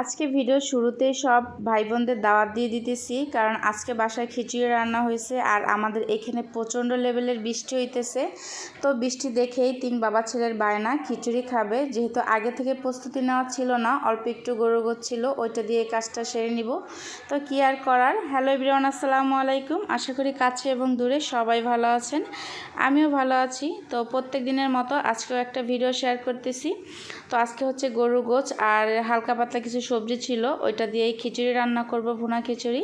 আজকে ভিডিও শুরুতেই সব ভাই বোনদের দাওয়াত দিয়ে দিতেছি, কারণ আজকে বাসায় খিচুড়ি রান্না হয়েছে আর আমাদের এখানে প্রচণ্ড লেভেলের বৃষ্টি হইতেছে। তো বৃষ্টি দেখেই তিন বাবা ছেলের বায়না খিচুড়ি খাবে, যেহেতু আগে থেকে প্রস্তুতি নেওয়া ছিল না, অল্প একটু গরু ছিল, ওইটা দিয়ে কাজটা সেরে নিব। তো কি আর করার? হ্যালো ইব্রাহন আসসালামু আলাইকুম। আশা করি কাছে এবং দূরে সবাই ভালো আছেন। আমিও ভালো আছি। তো প্রত্যেক দিনের মতো আজকেও একটা ভিডিও শেয়ার করতেছি। তো আজকে হচ্ছে গরু গোছ আর হালকা পাতলা কিছু সবজি ছিল, ওইটা দিয়েই খিচুড়ি রান্না করব, ভুনা খিচুড়ি।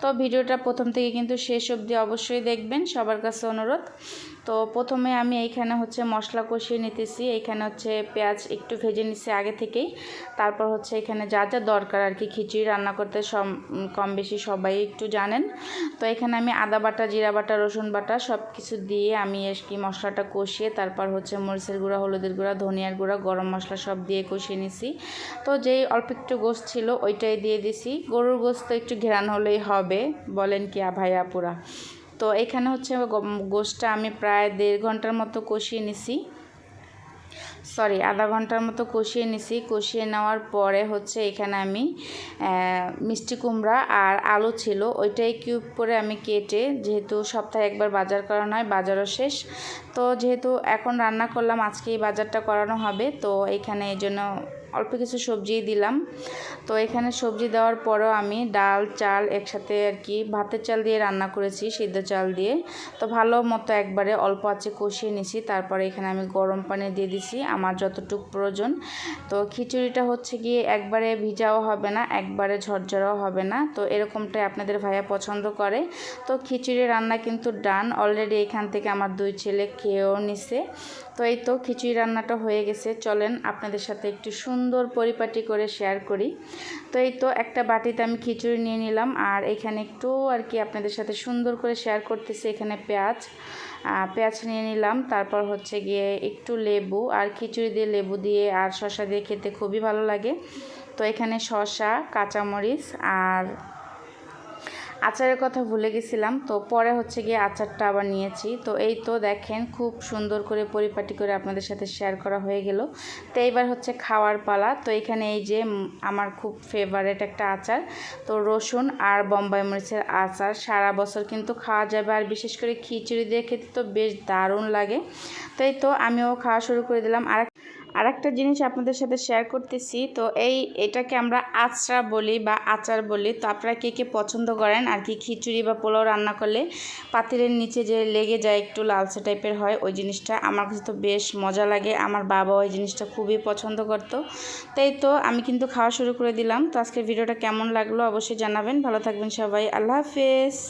তো ভিডিওটা প্রথম থেকে কিন্তু শেষ অবধি অবশ্যই দেখবেন। সবার কাছে অনুরোধ। তো প্রথমে আমি এইখানে হচ্ছে মশলা কষিয়ে নিতেছি। এইখানে হচ্ছে পেঁয়াজ একটু ভেজে নিছি আগে থেকেই। তারপর হচ্ছে এখানে যা যা দরকার আর কি, খিচুড়ি রান্না করতে সব কম বেশি সবাই একটু জানেন। তো এখানে আমি আদা বাটা, জিরা বাটা, রসুন বাটা সব কিছু দিয়ে আমি এস কি মশলাটা কষিয়ে তারপর হচ্ছে মরিচের গুঁড়া, হলুদের গুঁড়া, ধনিয়ার গুঁড়া, গরম মশলা সব দিয়ে কষিয়ে নিছি। তো যেই অল্প একটু গোস্ত ছিল ওইটাই দিয়ে দিছি। গরুর গোস্ত একটু ঘেরান হলেই হবে, বলেন কি ভাইয়া পুরা তো এখানে হচ্ছে গোশটা আমি প্রায় দেড় ঘণ্টার মতো কষিয়ে নিছি। সরি আধা ঘণ্টার মতো কষিয়ে নিছি। কষিয়ে নেওয়ার পরে হচ্ছে এখানে আমি মিষ্টি কুমড়া আর আলু ছিল। ওইটাই কিউব করে আমি কেটে, যেহেতু সপ্তাহে একবার বাজার করানো হয় বাজারও শেষ। তো যেহেতু এখন রান্না করলাম, আজকে এই বাজারটা করানো হবে। তো এখানে এই জন্য অল্প কিছু সবজি দিলাম। তো এখানে সবজি দেওয়ার পরও আমি ডাল, চাল একসাথে আর কি ভাতের চাল দিয়ে রান্না করেছি, সিদ্ধ চাল দিয়ে। তো ভালো মতো একবারে অল্প আছে কষিয়ে নিছি, তারপরে এখানে আমি গরম পানি দিয়ে দিছি আমার যতটুকু প্রয়োজন। তো খিচুড়িটা হচ্ছে গিয়ে একবারে ভিজাও হবে না, একবারে ঝরঝরাও হবে না। তো এরকমটাই আপনাদের ভাইয়া পছন্দ করে। তো খিচুড়ি রান্না কিন্তু ডান অলরেডি এখান থেকে আমার দুই ছেলে খেয়েও নিছে। তো এই তো খিচুড়ি রান্নাটা হয়ে গেছে। চলেন আপনাদের সাথে একটু সুন্দর পরিপাটি করে শেয়ার করি। তো এই তো একটা বাটিতে আমি খিচুড়ি নিয়ে নিলাম আর এখানে একটু আর কি আপনাদের সাথে সুন্দর করে শেয়ার করতেছি। এখানে পেঁয়াজ পেঁয়াজ নিয়ে নিলাম। তারপর হচ্ছে গিয়ে একটু লেবু আর খিচুড়ি দিয়ে লেবু দিয়ে আর শশা দিয়ে খেতে খুবই ভালো লাগে। তো এখানে শশা কাঁচামরিচ আর আচারের কথা ভুলে গেছিলাম, তো পরে হচ্ছে গিয়ে আচারটা আবার নিয়েছি। তো এই তো দেখেন, খুব সুন্দর করে পরিপাটি করে আপনাদের সাথে শেয়ার করা হয়ে গেল। তো এইবার হচ্ছে খাওয়ার পালা। তো এখানে এই যে আমার খুব ফেভারেট একটা আচার। তো রসুন আর বম্বাই মরিচের আচার। সারা বছর কিন্তু খাওয়া যাবে। আর বিশেষ করে খিচুড়ি দিয়ে খেতে তো বেশ দারুণ লাগে। তো এই তো আমিও খাওয়া শুরু করে দিলাম। আর আর একটা জিনিস আপনাদের সাথে শেয়ার করতেছি, তো এই এটাকে আমরা আচড়া বলি বা আচার বলি। তো আপনারা কে কে পছন্দ করেন? আর কি খিচুড়ি বা পোলাও রান্না করলে পাতিলের নিচে যে লেগে যায় একটু লালচে টাইপের হয়, ওই জিনিসটা আমার কাছে তো বেশ মজা লাগে। আমার বাবা ওই জিনিসটা খুবই পছন্দ করতো। তাই তো আমি কিন্তু খাওয়া শুরু করে দিলাম। তো আজকের ভিডিওটা কেমন লাগল অবশ্যই জানাবেন। ভালো থাকবেন সবাই। আল্লাহ হাফেজ।